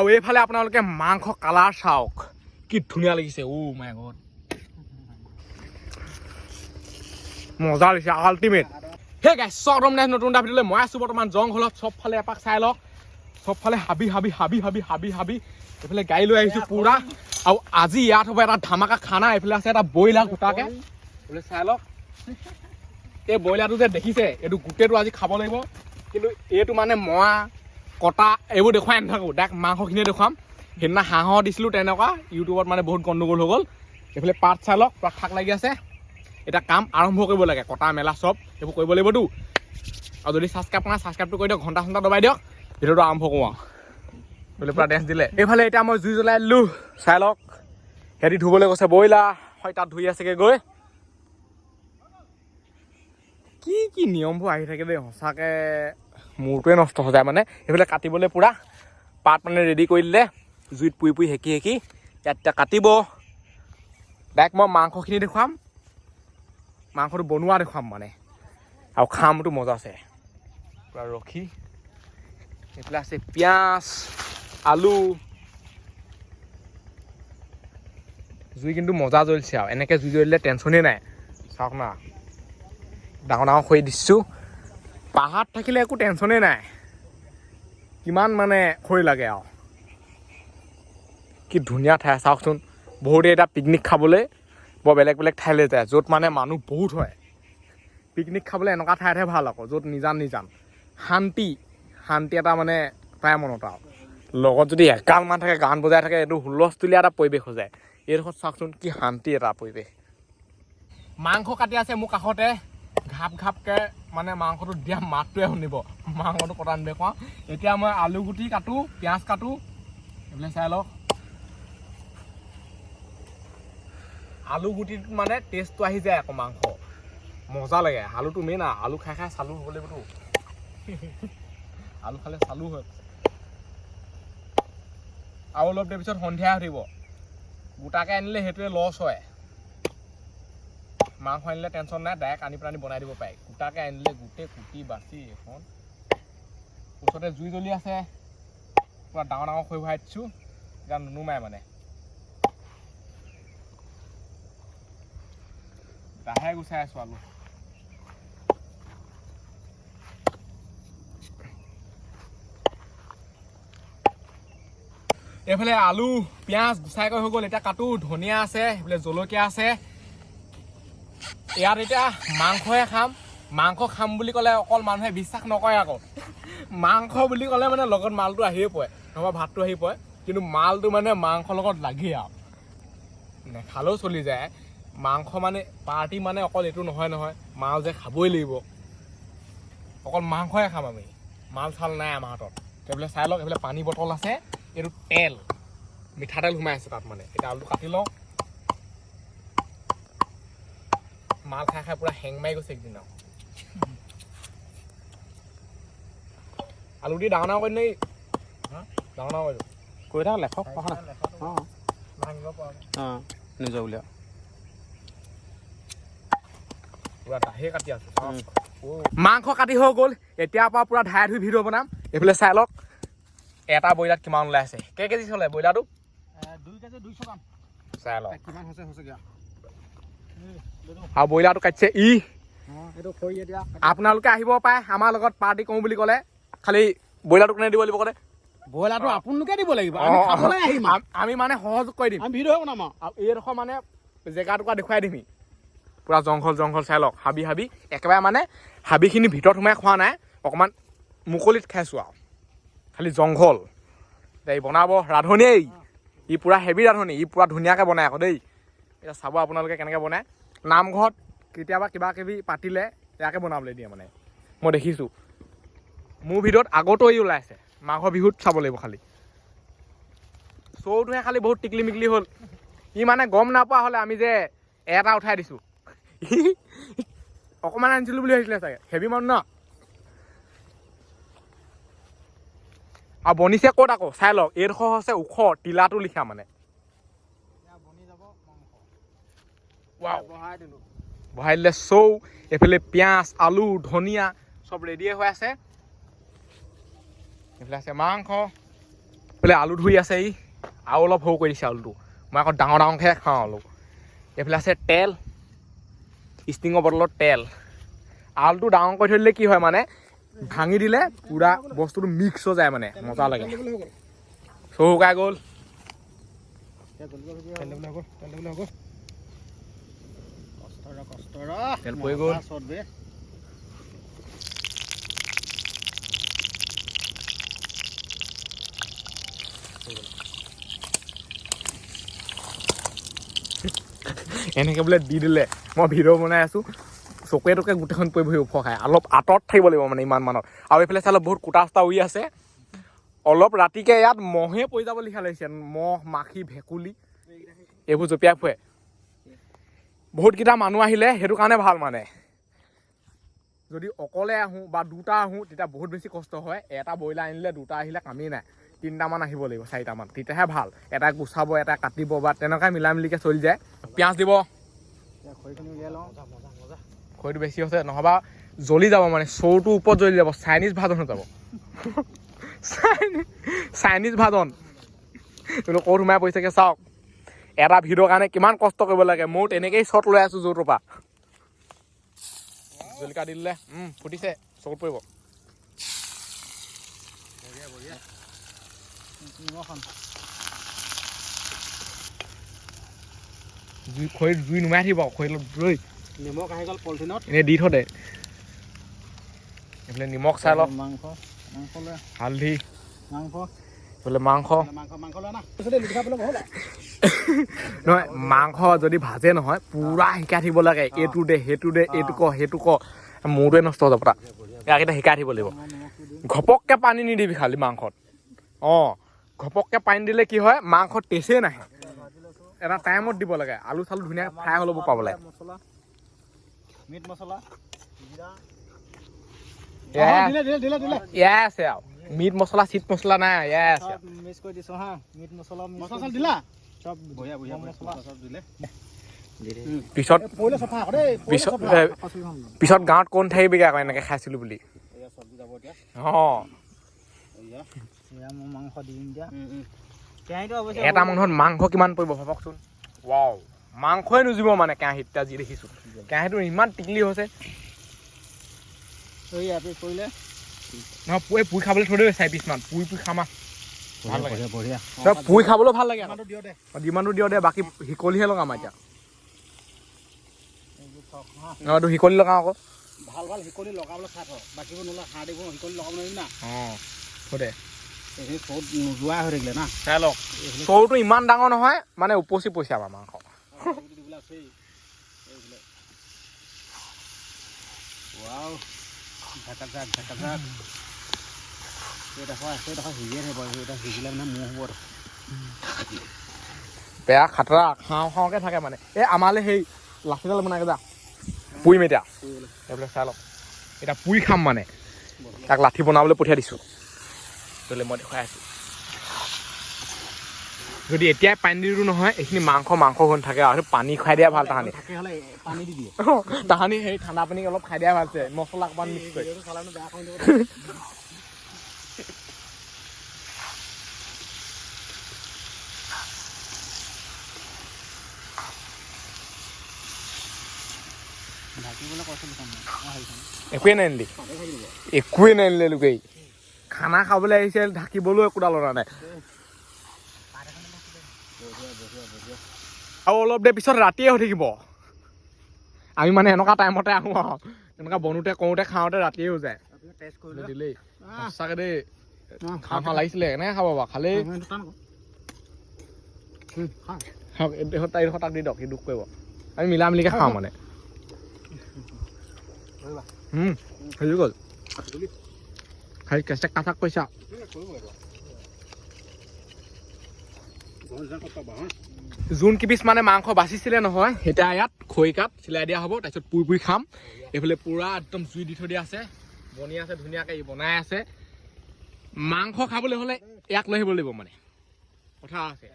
আৰু এইফালে আপোনালোকে মাংস কালাৰ চাওক। কি ধুনীয়া লাগিছে অ' মাই গড। মজা লাগিছে আল্টিমেট সেই গাই চৰম নাই নতুন এটা ভিডিঅ'লৈ মই আছোঁ বৰ্তমান জংঘলত। চবফালে এপাক চাই লওক। চবফালে হাবি হাবি হাবি হাবি হাবি হাবি। এইফালে গাড়ী লৈ আহিছোঁ পুৰা। আৰু আজি ইয়াত হ'ব এটা ধামাকা খানা। এইফালে আছে এটা ব্ৰইলাৰ গোটাকে। বোলে চাই লওক। এই ব্ৰইলাৰটো যে দেখিছে, এইটো গোটেইটো আজি খাব লাগিব। কিন্তু এইটো মানে মৰা। কটা এইবোৰ দেখুৱাই নাথাকোঁ। ডাইৰেক্ট মাংসখিনিয়ে দেখুৱাম। সেইদিনা হাঁহৰ দিছিলোঁ তেনেকুৱা ইউটিউবত মানে বহুত গণ্ডগোল হৈ গ'ল। এইফালে পাত চাই লওক পূৰা থাক লাগি আছে। এতিয়া কাম আৰম্ভ কৰিব লাগে কটা মেলা চব এইবোৰ কৰিব লাগিবতো আৰু যদি ছাবস্ক্ৰাইব কৰা ছাবস্ক্ৰাইবটো কৰি দিয়ক ঘণ্টা চণ্টা দবাই দিয়ক। ভিডিঅ'টো আৰম্ভ কৰোঁ আৰু। বোলে পূৰা ডেঞ্চ দিলে। এইফালে এতিয়া মই জুই জ্বলাই দিলোঁ চাই লওক। সিহঁতি ধুবলৈ গৈছে ব্ৰইলাৰ হয় তাত ধুই আছেগৈ গৈ। কি কি নিয়মবোৰ আহি থাকে দেই সঁচাকৈ। মূৰটোৱে নষ্ট হৈ যায়। মানে সেইফালে কাটিবলৈ পূৰা পাত মানে ৰেডি কৰি দিলে। জুইত পুৰি পুৰি সেকি সেকি ইয়াত এতিয়া কাটিব। ডাইৰেক্ট মই মাংসখিনি দেখুৱাম। মাংসটো বনোৱা দেখুৱাম মানে। আৰু খামটো মজা আছে। পূৰা ৰখি। এইফালে আছে পিঁয়াজ, আলু। জুই কিন্তু মজা জ্বলিছে আৰু। এনেকৈ জুই জ্বলিলে টেনশ্যনেই নাই। চাওক না। ডাঙৰ ডাঙৰ খৰি দিছোঁ। পাহাৰত থাকিলে একো টেনশ্যনেই নাই। কিমান মানে খৰি লাগে আৰু। কি ধুনীয়া ঠাই, চাওকচোন। বহুতে এতিয়া পিকনিক খাবলৈ বৰ বেলেগ বেলেগ ঠাইলৈ যায়, য'ত মানে মানুহ বহুত হয়। পিকনিক খাবলৈ এনেকুৱা ঠাইতহে ভালো আকৌ, য'ত নিজান নিজান। শান্তি শান্তি এটা মানে পায় মনত আৰু। লগত যদি একাল মান থাকে, গান বজাই থাকে, এইটো হুলস্থুলীয়া এটা পৰিৱেশ হৈ যায়। এইডোখৰত চাওকচোন কি শান্তি এটা পৰিৱেশ। মাংস কাটি আছে মোৰ কাষতে। ঘাপ ঘাপকে মানে মাংসটো দিয়া মাতটোৱে শুনিব। মাংসটো কটা নেদেখুৱাওঁ এতিয়া মই আলু গুটি কাটো, পিঁয়াজ কাটো, এইবিলাক চাই লওক। আলু গুটিটোত মানে টেষ্টটো আহি যায় আকৌ মাংস। মজা লাগে। আলুটো মেইন আৰু আলু খাই খাই চালু হ'ব লাগিবতো আলু খালে চালু হয়। আৰু অলপ দেৰি পিছত সন্ধিয়া থাকিব। গোটাকৈ আনিলে সেইটোৱে লছ হয়। মাংস আনিলে টেনশ্যন নাই ডাইৰেক্ট আনি পেলাই বনাই দিব পাৰে গোটাকৈ আনিলে গোটেই কুটি বাচি এখন। ওচৰতে জুই জ্বলি আছে। পূৰা ডাঙৰ ডাঙৰ খৰি ভৰাই দিছোঁ। এতিয়া নুনুমাই মানে। লাহে গুচাই আছোঁ আলু। এইফালে আলু, পিঁয়াজ গুচাই কৰি হৈ গ'ল। এতিয়া কাটো, ধনিয়া আছে, এইফালে জলকীয়া আছে। ইয়াত এতিয়া মাংসহে খাম। মাংস খাম বুলি ক'লে অকল মানুহে বিশ্বাস নকৰে আকৌ। মাংস বুলি ক'লে মানে লগত মালটো আহিয়ে পৰে নহবা ভাতটো আহি পৰে। কিন্তু মালটো মানে মাংসৰ লগত লাগেই আৰু। নেখালেও চলি যায়। মাংস মানে পাৰ্টি মানে অকল এইটো নহয় নহয়। মাল যে খাবই লাগিব। অকল মাংসহে খাম আমি। মাল চাল নাই আমাৰ হাতত। এইফালে চাই লওক এইফালে পানী বটল আছে। এইটো তেল। মিঠাতেল সোমাই আছে তাত মানে। এতিয়া আলুটো কাটি লওঁ। মাল খাই খাই পুৰা হেং মাৰি গৈছে একদিন আৰু। আলু দি ডাঙৰ ডাঙৰ কৰি নেকি ডাঙৰ ডাঙৰ কৰি কৈ থাক লেখক কথা অঁ। অঁ নিজৰ আছো। মাংস কাটি হৈ গ'ল। এতিয়াৰ পৰা পুৰা ধাই ধুই ভিডিঅ' বনাম। এইফালে চাই লওক। এটা ব্ৰইলাৰত কিমান ওলাই আছে কেই কেজি চলে ব্ৰইলাৰটো? চাই লওক। কিমান হৈছে হৈছেগৈ আৰু ব্ৰইলাৰটো কাটিছে ই। আপোনালোকে আহিব পাৰে আমাৰ লগত পাৰ্টি কৰোঁ বুলি ক'লে। খালি ব্ৰইলাৰটো কোনে দিব লাগিব ক'লে? ব্ৰইলাৰটো আপোনালোকে দিব লাগিব আমি মানে সহযোগ কৰি দিম। ভিডিঅ' বনাম আৰু। এইডোখৰ মানে জেগা টুকুৰা দেখুৱাই দিমি পূৰা জংঘল জংঘল চাই লওক। হাবি হাবি। একেবাৰে মানে হাবিখিনি ভিতৰত সোমাই খোৱা নাই অকণমান মুকলিত খাইছোঁ আৰু। খালি জংঘল। এতিয়া ই বনাব ৰান্ধনীয়েই। ই পূৰা হেভি ৰান্ধনী ই পূৰা ধুনীয়াকৈ বনাই আকৌ দেই। এতিয়া চাব আপোনালোকে কেনেকৈ বনায়। নামঘৰত কেতিয়াবা কিবা কিবি পাতিলে ইয়াকে বনাবলৈ দিয়ে মানে। মই দেখিছোঁ। মোৰ ভিডিঅ'ত আগতো ই ওলাইছে। মাঘৰ বিহুত চাব লাগিব খালি। চৌটোহে খালি বহুত টিকলি মিকলি হ'ল। ই মানে গম নাপোৱা হ'লে আমি যে এটা উঠাই দিছোঁ। অকণমান আনিছিলোঁ বুলি ভাবিছিলে চাগে। হেভি মানুহ ন? আৰু বনিছে ক'ত আকৌ? চাই লওক। এইডোখৰ হৈছে ওখ টিলাটো লিখা মানে। ৱাও বহাই দিলোঁ বহাই দিলে চৌ এইফালে পিঁয়াজ আলু ধনিয়া চব ৰেডিয়ে হৈ আছে এইফালে আছে মাংস এইফালে আলু ধুই আছে ই আৰু অলপ সৰু কৰি দিছে আলুটো মই আকৌ ডাঙৰ ডাঙৰকৈ খাওঁ আলু এইফালে আছে তেল ষ্টিঙৰ বটলত তেল আলুটো ডাঙৰ কৰি থৈ দিলে কি হয় মানে ভাঙি দিলে পূৰা বস্তুটো মিক্স হৈ যায় মানে মজা লাগে চৌ শুকাই গ'ল তেল। এনেকৈ বোলে দি দিলে। মই ভিডিঅ' বনাই আছোঁ। চকুৱে টকুৱে গোটেইখন পৰি বহি ওখ খাই অলপ আঁতৰত থাকিব লাগিব মানে ইমান মানত। আৰু এইফালে চালে বহুত কুটা চুটা উৰি আছে। অলপ ৰাতিকে ইয়াত মহে পৰি যাব লিখা লাগিছে। মহ মাখি ভেকুলী। এইবোৰ জঁপিয়াই ফুৰে। বহুতকেইটা মানুহ আহিলে সেইটো কাৰণে ভালো মানে। যদি অকলে আহোঁ বা দুটা আহোঁ তেতিয়া বহুত বেছি কষ্ট হয়। এটা ব্ৰইলাৰ আনিলে দুটা আহিলে কামেই নাই। তিনিটামান আহিব লাগিব চাৰিটামান। তেতিয়াহে ভালো। এটা গুচাব এটা কাটিব বা তেনেকুৱাই মিলা মিলিকৈ চলি যায়। পিঁয়াজ দিব। খৰিটো বেছি হৈছে নহবা জ্বলি যাব মানে চৌটোৰ ওপৰত জ্বলি যাব চাইনিজ ভাজন হৈ যাব। চাইনিজ চাইনিজ ভাজন। কিন্তু ক'ত সোমাই পৰিছেগৈ চাওক। এটা ভিডিঅ'ৰ কাৰণে কিমান কষ্ট কৰিব লাগে? ময়ো তেনেকেই শ্বট লৈ আছোঁ য'ৰ পৰা। জলকীয়া দি দিলে ফুটিছে চকুত পৰিব। জুই খৰিত জুই নুমাই থাকিব ৰৈ। নিমখ আহি গ'ল পলিথিনত। এনেই দি থৈ দে এইফালে নিমখ চাই লওক। মাংস মাংস হালধি। মাংস। এইফালে মাংস মাংস মাংস নহয় মাংস যদি ভাজে নহয় পুৰা শিকাই থাকিব লাগে এইটো দে সেইটো দে এইটো ক সেইটো ক মূৰটোৱে নষ্ট হৈ যাব তাত ইয়াকেইটা শিকাই থাকিব লাগিব ঘপককৈ পানী নিদিবি খালি মাংসত অঁ ঘপককৈ পানী দিলে কি হয় মাংসত টেষ্টেই নাহে এটা টাইমত দিব লাগে আলু চালু ধুনীয়াকৈ ফ্ৰাই হৈ ল'ব পাব লাগে মছলা মিট মছলা জিৰা এয়াই দিলে দিলে দিলে দিলে এয়াই আছে আৰু মিট মছলা চিট মছলা নাই এয়াই আছে চব মিক্স কৰি দিছো হা মিট মছলা মছলা চব দিলা? চব বঢ়িয়া বঢ়িয়া মছলা চব দিলে। পিছত পিছত গাঁৱত কোন থাকিবিগৈ আকৌ এনেকৈ খাইছিলোঁ বুলি? অঁ। এটা মানুহত মাংস কিমান পৰিব ভাবকচোন? ৱাও মাংসই নুজিব মানে কেৰাহীত এতিয়া যি দেখিছোঁ। কেৰাহীটো ইমান টিকলি হৈছে। পৰিলে নহয় পুৰি খাবলৈ থৈ দেই চাৰি পিচমান পুৰি পুৰি খামা ভাল লাগে। পুৰি ভাল দিয় দে। যিমানটো দিয় দে বাকী শিকলিহে লগাম এতিয়া। এইটো শিকলি লগাওঁ আকৌ। ভাল ভাল শিকলি লগাবলৈ চাই থ। বাকীবোৰ নোলা সাৰ দিব শিকলি লগাব নোৱাৰিম না। অঁ নোযোৱাই হৈ থাকিলে না। চাই লওক। চৌটো ইমান ডাঙৰ নহয় মানে উপচি পৰিছে আমাৰ মাংস। ঢাকা ঝাক ঢাকা সিজিলে মানে বেয়া খাতৰা খাওঁ খাওঁকে থাকে মানে। এই আমালৈ সেই লাঠিডাল বনাই যা পুৰিম এতিয়া এইবিলাক চাই লওক। এতিয়া পুৰি খাম মানে। তাক লাঠি বনাবলৈ পঠিয়াই দিছোঁ। তোলে মই দেখুৱাই আছোঁ। যদি এতিয়াই পানী দিলোঁ নহয় এইখিনি মাংস মাংস হৈ নাথাকে আৰু। পানী খুৱাই দিয়া ভাল তাহানি। থাকে হ'লে পানী দি দিয়ে। তাহানি সেই ঠাণ্ডা পানী অলপ খাই দিয়া ভাল আছে মছলা অকণমান মিক্স কৰি। একোৱেই নানিলি তাতে থাকিব একোৱেই নানিলে লোকেই? খানা খাবলৈ আহিছে ঢাকিবলৈও একোডাল অনা নাই। আৰু অলপ দেৰি পিছত ৰাতিয়ে হৈ থাকিব। আমি মানে এনেকুৱা টাইমতে আহোঁ আৰু। তেনেকুৱা বনোতে কৰোঁতে খাওঁতে ৰাতিয়ে হৈ যায়। দিলেই সঁচাকৈ দেই। খাওঁ খাওঁ লাগিছিলে। এনেকৈ খাব বাৰু। খালেই। এইডোখৰ তাক দি দিয়ক। সি দুখ কৰিব। আমি মিলা মিলিকৈ খাওঁ মানে। উম, হৈ গ'ল খালি কেঁচা কাচাক কৈছা যোন কিপিচ মানে মাংস বাচিছিলে নহয়? এতিয়া ইয়াত খৰি কাট চিলাই দিয়া হ'ব তাৰপিছত পুৰি পুৰি খাম। এইফালে পূৰা একদম জুই দি থৈ দিয়া আছে। বনি আছে ধুনীয়াকৈ ই বনাই আছে। মাংস খাবলৈ হ'লে ইয়াক লৈ আহিব লাগিব মানে। কথা আছে।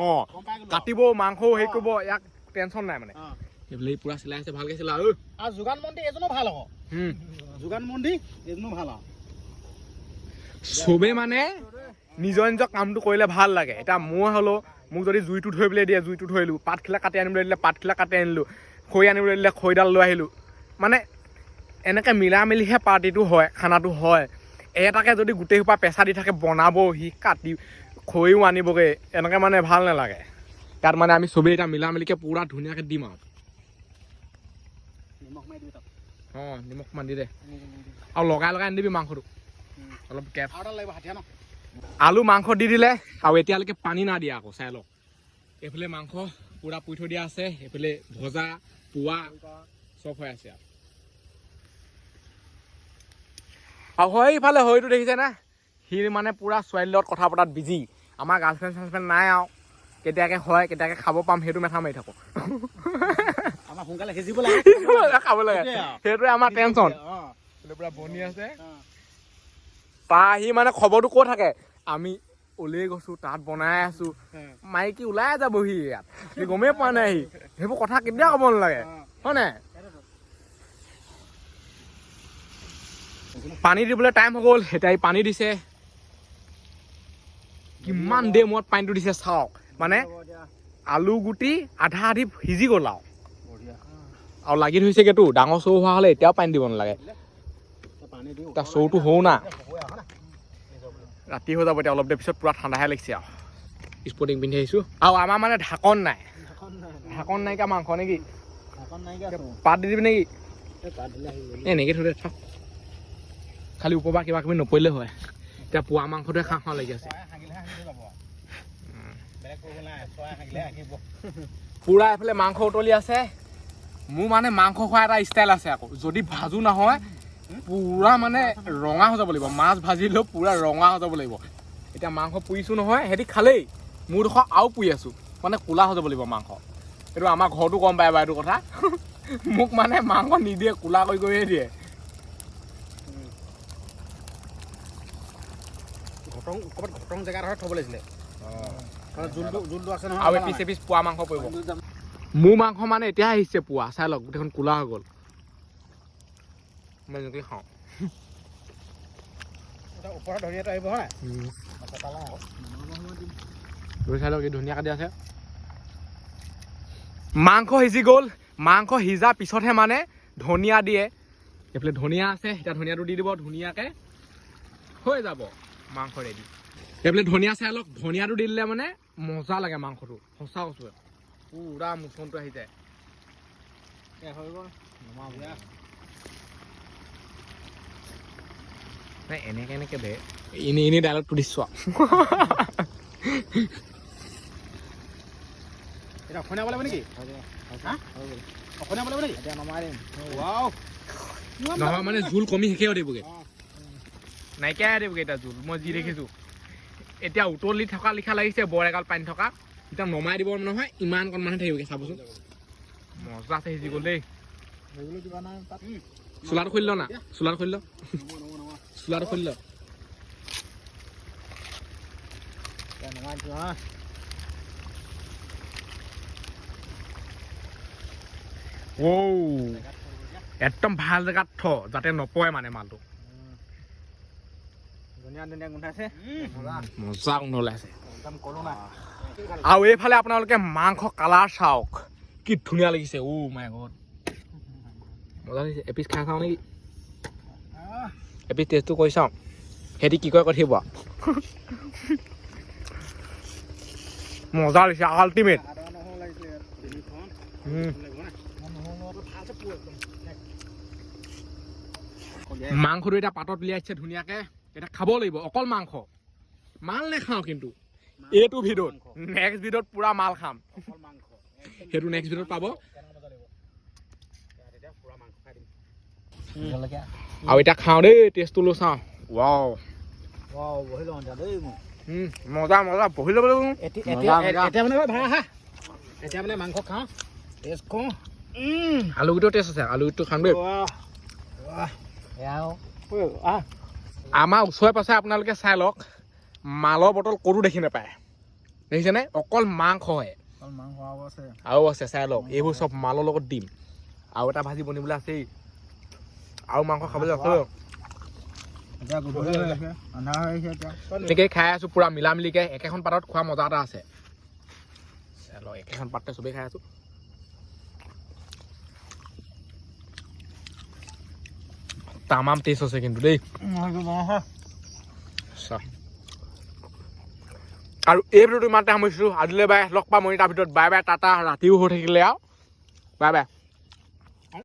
অঁ কাটিব মাংসও হেৰি কৰিব ইয়াক টেনশ্যন নাই মানে। এইফালে পূৰা চিলাই আছে ভালকৈ চিলাই আৰু যোগান মন্ত্ৰী এজনো ভাল উম। যোগান মন্ত্ৰী এজনো ভাল আৰু। চবেই মানে নিজৰ নিজৰ কামটো কৰিলে ভালো লাগে। এতিয়া মই হ'লেও মোক যদি জুইটো ধৰিবলৈ দিয়ে জুইটো ধৰিলোঁ পাতখিলা কাটি আনিবলৈ দিলে পাতখিলা কাটি আনিলোঁ খৰি আনিবলৈ দিলে খৰিডাল লৈ আহিলোঁ। মানে এনেকৈ মিলা মিলিহে পাৰ্টিটো হয় খানাটো হয়। এটাকে যদি গোটেই সোপা পেচা দি থাকে বনাবহি কাটি খৰিও আনিবগৈ এনেকৈ মানে ভালো নালাগে। তাত মানে আমি চবেই এতিয়া মিলা মিলিকৈ পূৰা ধুনীয়াকৈ দিম আৰু। দিবি অঁ নিমখ অকণমান দি দে। আৰু লগাই লগাই আনিবি মাংসটো। অলপ এডাল লাগিব হাতীয়া ন? আলু মাংস দি দিলে আৰু এতিয়ালৈকে পানী না দিয়া আকৌ চাই লওক। এইফালে মাংস পূৰা পুৰি থৈ দিয়া আছে এইফালে ভজা পোৱা চব হৈ আছে আৰু। আৰু হয় ইফালে হয়তো দেখিছে না? সি মানে পূৰা ছোৱালীৰ লগত কথা পতাত বিজি আমাৰ গাৰ্লফ্ৰেণ্ড চাৰ্লফ্ৰেণ্ড নাই আৰু। কেতিয়াকে হয় কেতিয়াকে খাব পাম সেইটো মেথা মাৰি থাকোঁ। খাব লাগে। সেইটোৱে আমাৰ টেনচন পূৰা বনি আছে। তাৰ আহি মানে খবৰটো ক'ত থাকে? আমি ওলাই গৈছো তাত বনাই আছো। মাইকী ওলাই যাবহি ইয়াত। গমেই পোৱা নাই সি। সেইবোৰ কথা কেতিয়া ক'ব নালাগে হয় নাই? পানী দিবলৈ টাইম হৈ গ'ল এতিয়া পানী দিছে। কিমান দেৰি মূৰত পানীটো দিছে চাওক। মানে আলু গুটি আধা আধি সিজি গ'ল আৰু। আৰু লাগি ধৰিছেগেতো। ডাঙৰ চৌ হোৱা হ'লে এতিয়াও পানী দিব নালাগে। তাৰ চৌটো সৰু না। ৰাতি হৈ যাব এতিয়া অলপ দেৰি পিছত পূৰা ঠাণ্ডাহে লাগিছে আৰু। স্পৰ্টিং পিন্ধি আহিছোঁ। আৰু আমাৰ মানে ঢাকন নাই। ঢাকন নাইকিয়া মাংস নেকি? ঢাকন নাইকিয়া পাত দি দিবি নেকি? এনেকৈ থৈ দে থাক। খালি ওপৰ পৰা কিবা কিবি নপৰিলে হয়। এতিয়া পোৱা মাংসটোৱে খাওঁ খাওঁ লাগি আছে। পূৰা এইফালে মাংস উতলি আছে। মোৰ মানে মাংস খোৱা এটা ষ্টাইল আছে আকৌ। যদি ভাজো নহয় পূৰা মানে ৰঙা হৈ যাব লাগিব। মাছ ভাজিলেও পূৰা ৰঙা হৈ যাব লাগিব। এতিয়া মাংস পুৰিছোঁ নহয় সিহঁতি খালেই। মোৰডোখৰ আৰু পুৰি আছোঁ। মানে ক'লা হৈ যাব লাগিব মাংস। এইটো আমাৰ ঘৰতো গম পায় বাৰু এইটো কথা। মোক মানে মাংস নিদিয়ে ক'লা কৰি কৰিয়ে দিয়ে। ঘটং ক'ৰবাত ঘটং জেগা এডোখৰত থ'ব লাগিছিলে। আছে নহয় আৰু এপিচ এপিচ পোৱা মাংস পৰিব। মোৰ মাংস মানে এতিয়া আহিছে পোৱা। চাই লওক গোটেইখন ক'লা হৈ গ'ল। মই এনেকৈ খাওঁ ওপৰত ধৰিয়াটো আহিব চাই লওক কি ধুনীয়াকৈ দি আছে মাংস সিজি গ'ল। মাংস সিজা পিছতহে মানে ধনিয়া দিয়ে। এইফালে ধনিয়া আছে এতিয়া ধনিয়াটো দি দিব ধুনীয়াকৈ হৈ যাব। মাংস ৰেডি এইফালে ধনিয়া চাই লওক ধনিয়াটো দি দিলে মানে মজা লাগে মাংসটো সঁচা কৈছোঁ। পূৰা মুখনটো আহি যায়। হৈ গ'ল। নমাব নাই এনেকৈ এনেকৈ দে? এনেই এনেই ডাইলগটো দিছোঁ আৰু এতিয়া অসমীয়া বনাব নেকি? হা? অসমীয়া বনাব নেকি? নমাই দিম ৱাও। নহয় মানে জোল কমি শেষে হৈ দিবগৈ। অঁ। নাইকিয়াই হৈ দিবগৈ এতিয়া জোল মই যি দেখিছোঁ। এতিয়া উতলি থকা লিখা লাগিছে বৰ এগাল পানী থকা। এতিয়া নমাই দিব নহয় ইমান কণ মানুহ থাকিবগৈ চাবচোন। মজা আছে সিজি গ'ল দেই। কিবা নাই তাত চোলাটো খুলি না? চোলাটো খুলি ল নমা নমা নমা চোলাটো খুলি ল এতিয়া নমাই দিছোঁ হা ঔ একদম ভালো জেগাত থ যাতে নপৰে মানে মালটো। মজা ওলাইছে আৰু এইফালে আপোনালোকে মাংস কালাৰ চাওক। কি ধুনীয়া লাগিছে। ঔ মাই গড মজা লাগিছে এপিচ খাই চাওঁ নেকি এপিচ টেষ্টটো কৰি চাওঁ সিহঁতি কি কয় কৈ থাকিব আৰু। মজা লাগিছে আল্টিমেট আদা নহৰু লাগিছিলে ইয়াত তিনিখন লাগিব নাই নহৰু ভালছে পুৰ একদম মাংসটো এতিয়া পাতত উলিয়াইছে ধুনীয়াকে। এতিয়া খাব লাগিব অকল মাংস। মাল নেখাওঁ কিন্তু। এইটো ভিডিঅ'ত। নেক্সট ভিডিঅ'ত পুৰা মাল খাম। সেইটো নেক্সট ভিডিঅ'ত পাব। জলকীয়া আৰু এতিয়া খাওঁ দেই টেষ্টটো লৈ চাওঁ ৱাও ৱাও বহি লওঁ এতিয়া দেই মজা মজা বহি ল'ব লাগিব এতিয়া মানে ভাড়া হা এতিয়া মানে মাংস খাওঁ টেষ্ট কৰোঁ আলুগুটিও টেষ্ট আছে আলুগুটিটো খাম দেই আমাৰ ওচৰে পাছে আপোনালোকে চাই লওক মালৰ বটল ক'তো দেখি নাপায় দেখিছেনে অকল মাংসহে আৰু আছে চাই লওক এইবোৰ চব মালৰ লগত দিম আৰু এটা ভাজি বনিবলৈ আছেই আৰু মাংস খাবলৈ আছে এতিয়া গধূলি হৈ আছে আন্ধাৰ হৈ আহিছে এতিয়া। এনেকেই খাই আছো পুৰা মিলা মিলিকে একেখন পাতত খোৱা মজা এটা আছে। একেখন পাততে চবেই খাই আছো। তামাম টেষ্ট আছে কিন্তু দেই। আৰু এই ভিডিঅ'টো ইমানতে সামৰিছোঁ। আজিলৈ বাই লগ পাম মই তাৰ ভিতৰত। বাই বাই টাটা ৰাতিও হৈ থাকিলে আৰু। Bye bye.